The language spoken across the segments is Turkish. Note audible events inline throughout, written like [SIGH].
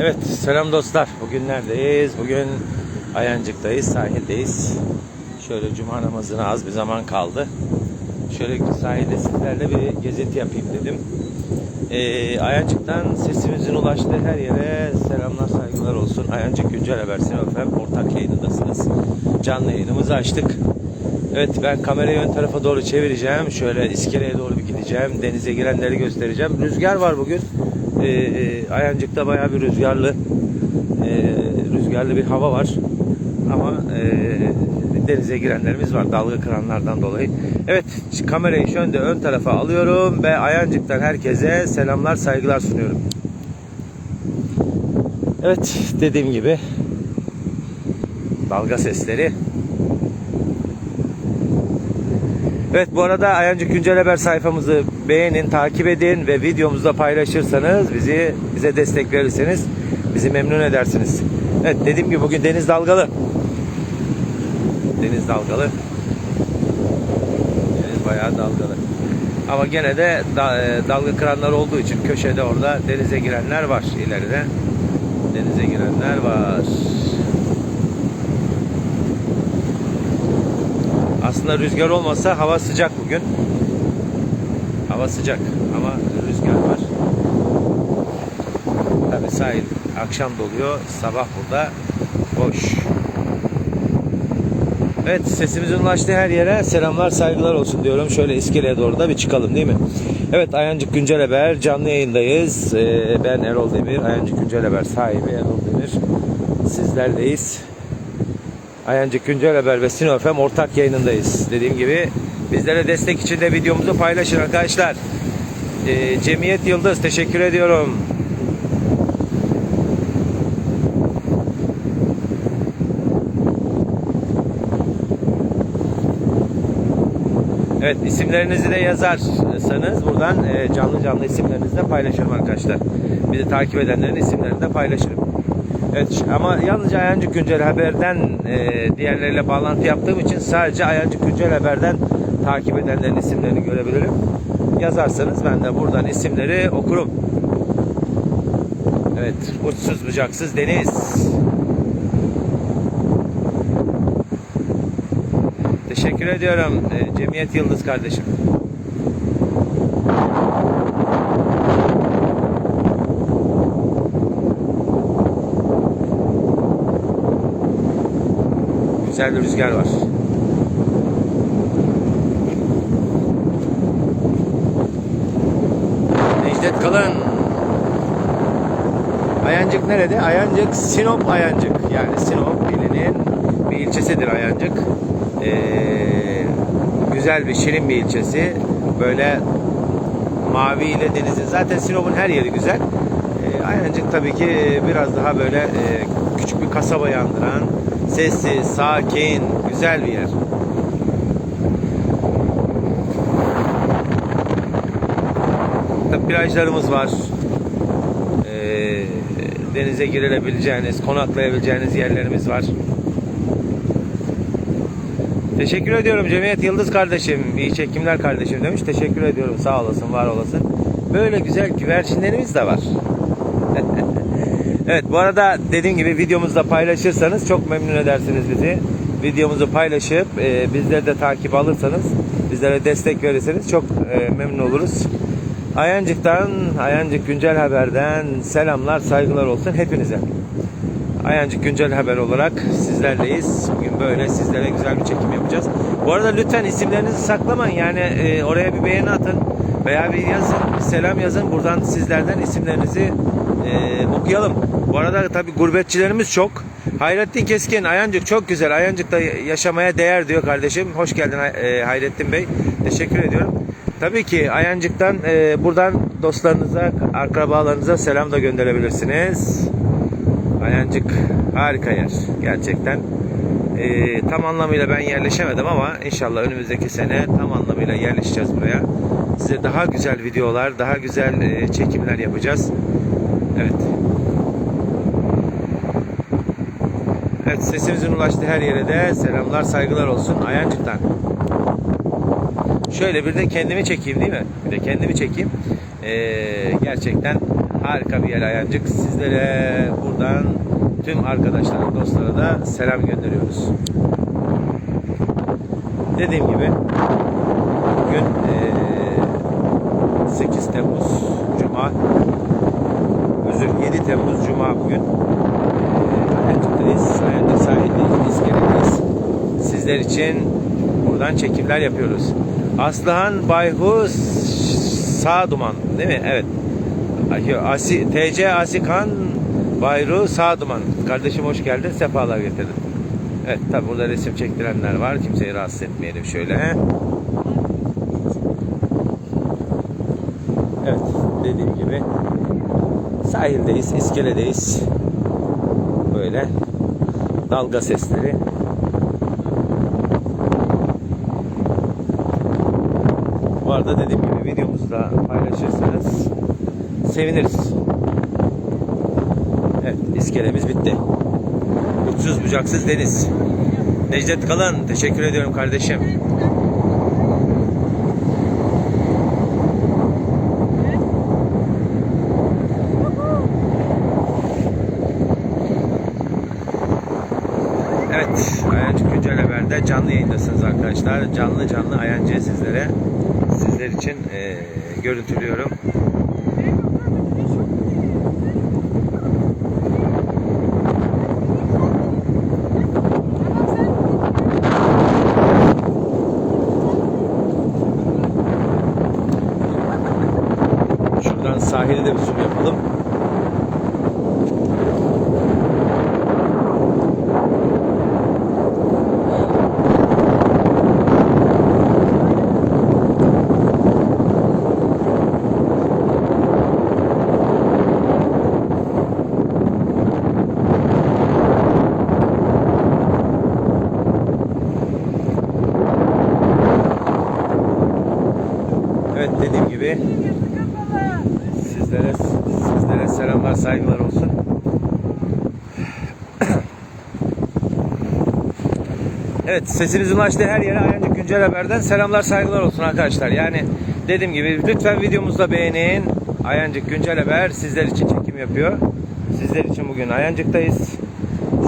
Evet selam dostlar. Bugün neredeyiz? Bugün Ayancık'tayız, sahildeyiz. Şöyle cuma namazına az bir zaman kaldı. Şöyle sahilde sizlerle bir gezinti yapayım dedim. Ee, Ayancık'tan sesimizin ulaştığı her yere selamlar saygılar olsun. Ayancık Güncel Haber Sinopem ortak yayınındasınız. Canlı yayınımızı açtık. Evet ben kamerayı ön tarafa doğru çevireceğim. Şöyle iskeleye doğru bir gideceğim. Denize girenleri göstereceğim. Rüzgar var bugün. Ee, e, Ayancık'ta bayağı bir rüzgarlı e, rüzgarlı bir hava var. Ama e, denize girenlerimiz var dalga kıranlardan dolayı. Evet kamerayı şöyle ön tarafa alıyorum ve Ayancık'tan herkese selamlar saygılar sunuyorum. Evet dediğim gibi dalga sesleri Evet bu arada Ayancık Güncel Haber sayfamızı beğenin, takip edin ve videomuzu da paylaşırsanız bizi bize destek verirseniz bizi memnun edersiniz. Evet dediğim gibi bugün deniz dalgalı. Deniz dalgalı. Deniz bayağı dalgalı. Ama gene de e, dalga kıranlar olduğu için köşede orada denize girenler var ileride. Denize girenler var. Aslında rüzgar olmasa hava sıcak bugün. Hava sıcak ama rüzgar var. Tabi sahil akşam doluyor. Sabah burada boş. Evet sesimizin ulaştığı her yere selamlar saygılar olsun diyorum. Şöyle iskeleye doğru da bir çıkalım değil mi? Evet Ayancık Güncel Haber canlı yayındayız. Ee, ben Erol Demir. Ayancık Güncel Haber sahibi Erol Demir. Sizlerleyiz. Ayancık Güncel Haber ve Sinopem ortak yayınındayız. Dediğim gibi bizlere destek için de videomuzu paylaşın arkadaşlar. Ee, Cemiyet Yıldız teşekkür ediyorum. Evet isimlerinizi de yazarsanız buradan e, canlı canlı isimlerinizi de paylaşırım arkadaşlar. Bizi takip edenlerin isimlerini de paylaşırım. Evet ama yalnızca Ayancık Güncel Haber'den e, diğerleriyle bağlantı yaptığım için sadece Ayancık Güncel Haber'den takip edenlerin isimlerini görebilirim. Yazarsanız ben de buradan isimleri okurum. Evet uçsuz bucaksız deniz. Teşekkür ediyorum e, Cemiyet Yıldız kardeşim. Güzel bir rüzgar var. Necdet Kalın. Ayancık nerede? Ayancık Sinop Ayancık. Yani Sinop ilinin bir ilçesidir Ayancık. Ee, güzel bir şirin bir ilçesi. Böyle mavi ile denizin. Zaten Sinop'un her yeri güzel. Ee, Ayancık tabii ki biraz daha böyle e, küçük bir kasaba yandıran, sessiz, sakin, güzel bir yer. Tabii plajlarımız var. Ee, denize girilebileceğiniz, konaklayabileceğiniz yerlerimiz var. Teşekkür ediyorum Cemiyet Yıldız kardeşim. İyi çekimler kardeşim demiş. Teşekkür ediyorum. Sağ olasın, var olasın. Böyle güzel güvercinlerimiz de var. [LAUGHS] evet bu arada dediğim gibi videomuzu da paylaşırsanız çok memnun edersiniz bizi. Videomuzu paylaşıp e, bizleri de takip alırsanız, bizlere destek verirseniz çok e, memnun oluruz. Ayancık'tan, Ayancık Güncel Haber'den selamlar, saygılar olsun hepinize. Ayancık Güncel Haber olarak sizlerleyiz. Bugün böyle sizlere güzel bir çekim yapacağız. Bu arada lütfen isimlerinizi saklamayın. Yani e, oraya bir beğeni atın veya bir yazın, bir selam yazın. Buradan sizlerden isimlerinizi okuyalım. Bu arada tabi gurbetçilerimiz çok. Hayrettin Keskin, Ayancık çok güzel. Ayancık'ta yaşamaya değer diyor kardeşim. Hoş geldin e, Hayrettin Bey. Teşekkür ediyorum. Tabii ki Ayancık'tan e, buradan dostlarınıza, akrabalarınıza selam da gönderebilirsiniz. Ayancık harika yer. Gerçekten Ee, tam anlamıyla ben yerleşemedim ama inşallah önümüzdeki sene tam anlamıyla yerleşeceğiz buraya. Size daha güzel videolar, daha güzel e, çekimler yapacağız. Evet. Evet sesimizin ulaştığı her yere de selamlar, saygılar olsun Ayancık'tan. Şöyle bir de kendimi çekeyim değil mi? Bir de kendimi çekeyim. Ee, gerçekten harika bir yer Ayancık. Sizlere buradan tüm arkadaşlara, dostlara da selam gönderiyoruz. Dediğim gibi bugün ee, 8 Temmuz Cuma özür 7 Temmuz Cuma bugün Ee, Ayancık'tayız. Ayancık sahildeyiz, İskele'deyiz. Sizler için buradan çekimler yapıyoruz. Aslıhan Bayhu Sağduman değil mi? Evet. Asi, TC Asikan Bayru Sağduman. Kardeşim hoş geldin. Sefalar getirdin. Evet tabi burada resim çektirenler var. Kimseyi rahatsız etmeyelim şöyle. Evet dediğim gibi sahildeyiz, iskeledeyiz. Böyle dalga sesleri. Bu arada dediğim gibi videomuzu da paylaşırsanız seviniriz. Evet iskelemiz bitti. Uçsuz bucaksız deniz. Necdet Kalan teşekkür ediyorum kardeşim. Evet, Ayancı Güncel Haber'de canlı yayındasınız arkadaşlar. Canlı canlı Ayancı'yı sizlere, sizler için eee, görüntülüyorum. Şuradan sahili de bir zoom yapalım. Evet dediğim gibi sizlere sizlere selamlar saygılar olsun. Evet sesimizin ulaştığı her yere Ayancık Güncel Haber'den selamlar saygılar olsun arkadaşlar. Yani dediğim gibi lütfen videomuzu da beğenin. Ayancık Güncel Haber sizler için çekim yapıyor. Sizler için bugün Ayancık'tayız.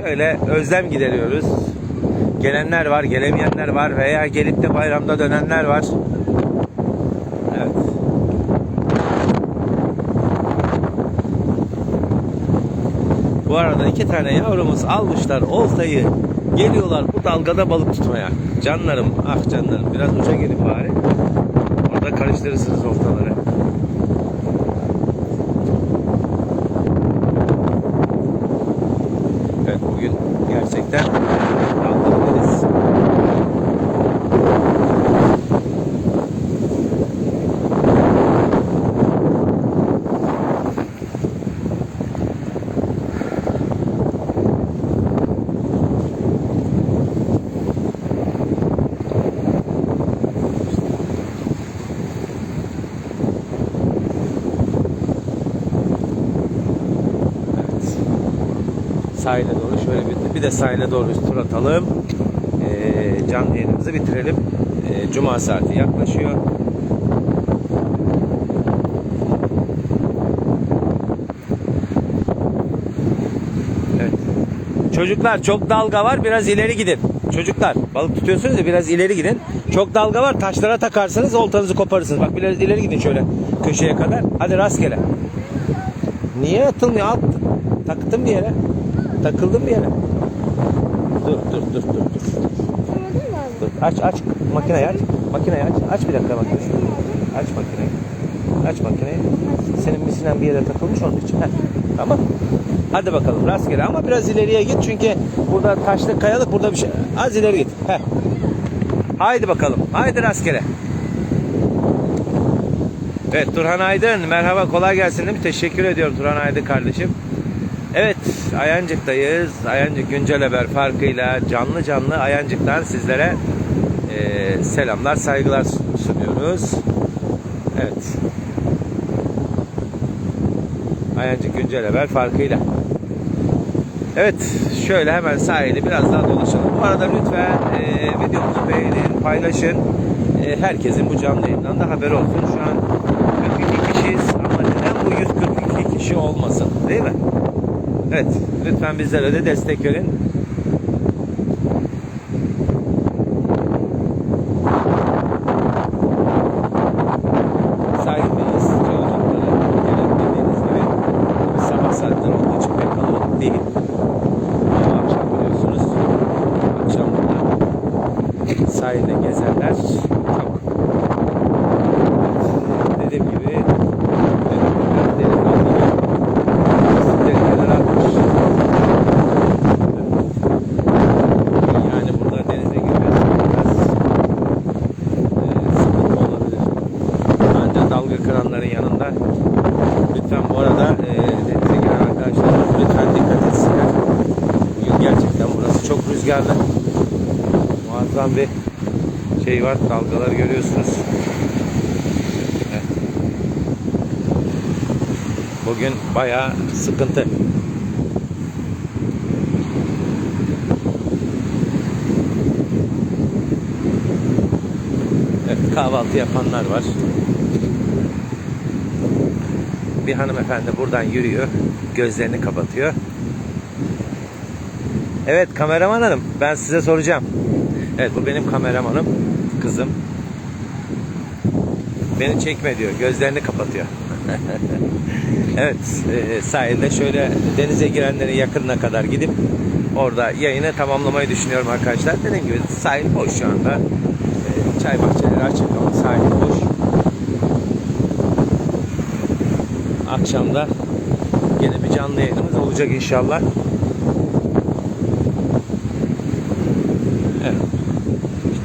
Şöyle özlem gideriyoruz. Gelenler var, gelemeyenler var veya gelip de bayramda dönenler var. Evet. Bu arada iki tane yavrumuz almışlar oltayı. Geliyorlar bu dalgada balık tutmaya. Canlarım, ah canlarım. Biraz uca gelin bari. Orada karıştırırsınız oltaları. Evet bugün gerçekten dalgalı deniz. Evet. Sahile doğru şöyle bir, bir de sahile doğru tur atalım. Ee, canlı yayınımızı bitirelim. Ee, Cuma saati yaklaşıyor. Evet. Çocuklar çok dalga var biraz ileri gidin. Çocuklar balık tutuyorsunuz ya biraz ileri gidin. Çok dalga var taşlara takarsınız oltanızı koparırsınız. Bak biraz ileri gidin şöyle köşeye kadar. Hadi rastgele. Niye atılmıyor? At. Taktım bir yere. Takıldım bir yere. Dur dur dur dur dur. Dur. Aç aç makineyi aç. Makineyi aç. Aç bir dakika makineyi. Aç makineyi. Aç makineyi. Senin misinen bir yere takılmış onun için. Heh. Tamam. Hadi bakalım rastgele ama biraz ileriye git çünkü burada taşlı kayalık burada bir şey. Az ileri git. Heh. Haydi bakalım. Haydi rastgele. Evet Turhan Aydın merhaba kolay gelsin değil mi? Teşekkür ediyorum Turhan Aydın kardeşim. Evet, Ayancık'tayız. Ayancık güncel haber farkıyla canlı canlı Ayancık'tan sizlere e, selamlar, saygılar sunuyoruz. Evet. Ayancık güncel haber farkıyla. Evet, şöyle hemen sahili biraz daha dolaşalım. Bu arada lütfen e, videomuzu beğenin, paylaşın. E, herkesin bu canlı yayından da haberi olsun. Şu an 42 kişiyiz ama neden bu 142 kişi olmasın değil mi? Evet, lütfen bizlere de destek verin. Sahildeyiz. Çocukları gelen bildiğiniz gibi sabah saatleri olduğu için akşam biliyorsunuz. Akşam burada sahilde gezerler. Çok dediğim gibi e, delikanlı Delikanlılar atmış. Yani burada denize girmek biraz e, sıkıntı olabilir. Ancak dalga kıranların yanında lütfen bu arada e, denize giren arkadaşlar lütfen dikkat etsinler. Bugün gerçekten burası çok rüzgarlı. Muazzam bir şey var. Dalgalar görüyorsunuz. Bugün bayağı sıkıntı. Evet, kahvaltı yapanlar var. Bir hanımefendi buradan yürüyor. Gözlerini kapatıyor. Evet kameraman hanım ben size soracağım. Evet bu benim kameramanım. Kızım. Beni çekme diyor. Gözlerini kapatıyor. [LAUGHS] evet e, sahilde şöyle denize girenlerin yakınına kadar gidip orada yayını tamamlamayı düşünüyorum arkadaşlar. Dediğim gibi sahil boş şu anda. E, çay bahçeleri açık ama sahil boş. Akşamda yine bir canlı yayınımız olacak inşallah. Evet.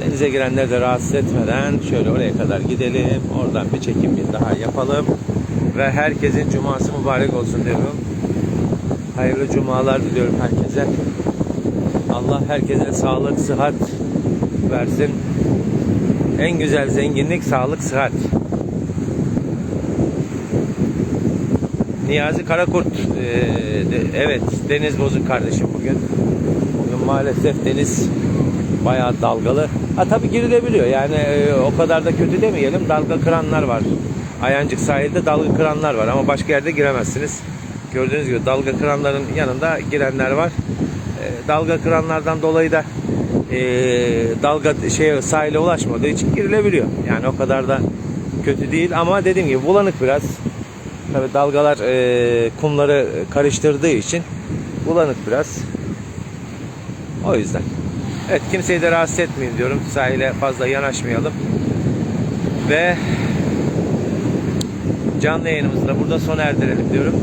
Denize girenleri de rahatsız etmeden şöyle oraya kadar gidelim. Oradan bir çekim bir daha yapalım. Ve herkesin cuması mübarek olsun diyorum. Hayırlı cumalar diliyorum herkese. Allah herkese sağlık, sıhhat versin. En güzel zenginlik sağlık, sıhhat. Niyazi Karakurt e, de- evet deniz bozuk kardeşim bugün. Bugün maalesef deniz bayağı dalgalı. Ha tabii girilebiliyor yani e, o kadar da kötü demeyelim. Dalga kıranlar var. Ayancık sahilde dalga kıranlar var ama başka yerde giremezsiniz. Gördüğünüz gibi dalga kıranların yanında girenler var. E, dalga kıranlardan dolayı da e, dalga şey sahile ulaşmadığı için girilebiliyor. Yani o kadar da kötü değil ama dediğim gibi bulanık biraz. Tabii dalgalar e, kumları karıştırdığı için bulanık biraz. O yüzden. Evet kimseyi de rahatsız etmeyin diyorum. Sahile fazla yanaşmayalım. Ve canlı yayınımızı da burada sona erdirelim diyorum.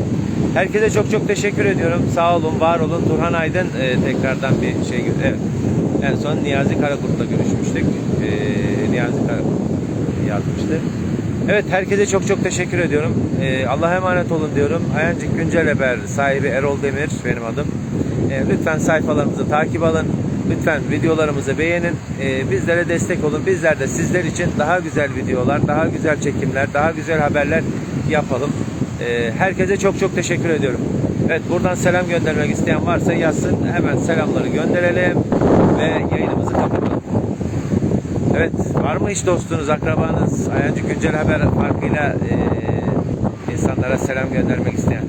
Herkese çok çok teşekkür ediyorum. Sağ olun, var olun. Turhan Aydın e, tekrardan bir şey evet. En son Niyazi Karakurt'la görüşmüştük. E, Niyazi Karakurt yazmıştı. Evet herkese çok çok teşekkür ediyorum. E, Allah'a emanet olun diyorum. Ayancık Güncel Haber sahibi Erol Demir benim adım. E, lütfen sayfalarımızı takip alın. Lütfen videolarımızı beğenin. E, bizlere destek olun. Bizler de sizler için daha güzel videolar, daha güzel çekimler, daha güzel haberler yapalım. E, herkese çok çok teşekkür ediyorum. Evet buradan selam göndermek isteyen varsa yazsın. Hemen selamları gönderelim ve yayınımızı kapatalım. Evet var mı hiç dostunuz, akrabanız, Ayancı Güncel Haber farkıyla e, insanlara selam göndermek isteyen?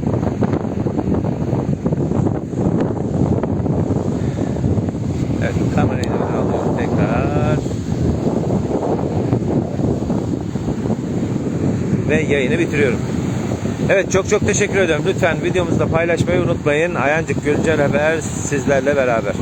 Evet kamerayı da ben alıyorum tekrar. Ve yayını bitiriyorum. Evet çok çok teşekkür ediyorum. Lütfen videomuzu da paylaşmayı unutmayın. Ayancık Güncel Haber sizlerle beraber.